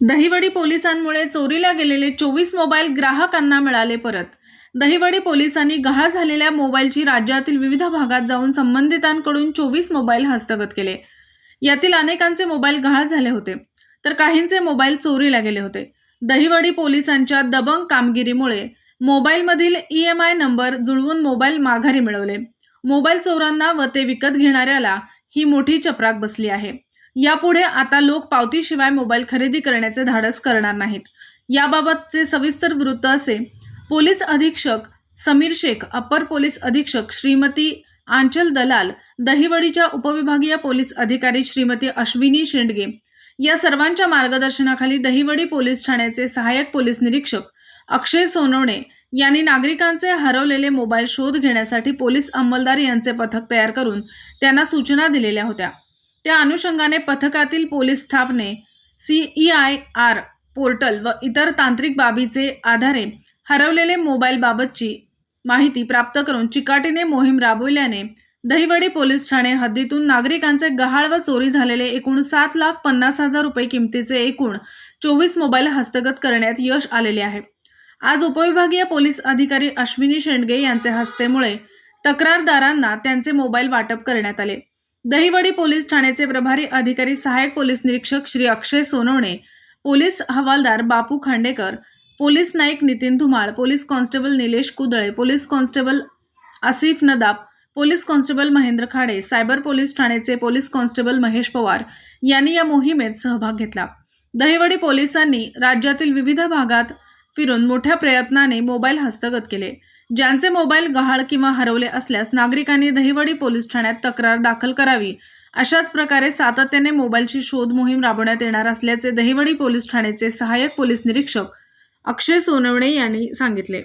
दहिवडी पोलिसांमुळे चोरीला गेलेले चोवीस मोबाईल ग्राहकांना मिळाले परत. दहिवडी पोलिसांनी गहाळ झालेल्या मोबाईलची राज्यातील विविध भागात जाऊन संबंधितांकडून चोवीस मोबाईल हस्तगत केले. यातील अनेकांचे मोबाईल गहाळ झाले होते तर काहींचे मोबाईल चोरीला गेले होते. दहिवडी पोलिसांच्या दबंग कामगिरीमुळे मोबाईलमधील ई एम आय नंबर जुळवून मोबाईल माघारी मिळवले. मोबाईल चोरांना व ते विकत घेणाऱ्याला ही मोठी चपराक बसली आहे. यापुढे आता लोक पावतीशिवाय मोबाईल खरेदी करण्याचे धाडस करणार नाहीत. याबाबतचे सविस्तर वृत्त असे. पोलीस अधीक्षक समीर शेख अप्पर पोलीस अधीक्षक श्रीमती आंचल दलाल दहिवडीच्या उपविभागीय पोलीस अधिकारी श्रीमती अश्विनी शेंडगे. या सर्वांच्या मार्गदर्शनाखाली दहिवडी पोलीस ठाण्याचे सहाय्यक पोलीस निरीक्षक अक्षय सोनवणे यांनी नागरिकांचे हरवलेले मोबाईल शोध घेण्यासाठी पोलीस अंमलदार यांचे पथक तयार करून त्यांना सूचना दिलेल्या होत्या. त्या अनुषंगाने पथकातील पोलीस स्टाफने सीई आय आर पोर्टल व इतर तांत्रिक बाबीचे आधारे हरवलेले मोबाईल बाबतची माहिती प्राप्त करून चिकाटीने मोहीम राबविल्याने दहिवडी पोलीस ठाणे हद्दीतून नागरिकांचे गहाळ व चोरी झालेले एकूण सात लाख पन्नास हजार रुपये किमतीचे एकूण चोवीस मोबाईल हस्तगत करण्यात यश आलेले आहे. आज उपविभागीय पोलीस अधिकारी अश्विनी शेंडगे यांचे हस्तेमुळे तक्रारदारांना त्यांचे मोबाईल वाटप करण्यात आले. दहिवडी पोलीस ठाण्याचे प्रभारी अधिकारी सहाय्यक पोलीस निरीक्षक श्री अक्षय सोनवणे पोलीस हवालदार Bapu Khandekar police Naik Nitin Dhumal police constable Nilesh Kudale police constable Asif Nadab police constable Mahendra Khade cyber police ठाण्याचे पोलीस कॉन्स्टेबल महेश पवार यांनी या मोहिमेत सहभाग घेतला. दहिवडी पोलिसांनी राज्यातील विविध भागात फिरून मोठ्या प्रयत्नाने मोबाईल हस्तगत केले. ज्यांचे मोबाईल गहाळ किंवा हरवले असल्यास नागरिकांनी दहिवडी पोलीस ठाण्यात तक्रार दाखल करावी. अशाच प्रकारे सातत्याने मोबाईलची शोध मोहीम राबवण्यात येणार असल्याचे दहिवडी पोलीस ठाण्याचे सहाय्यक पोलीस निरीक्षक अक्षय सोनवणे यांनी सांगितले.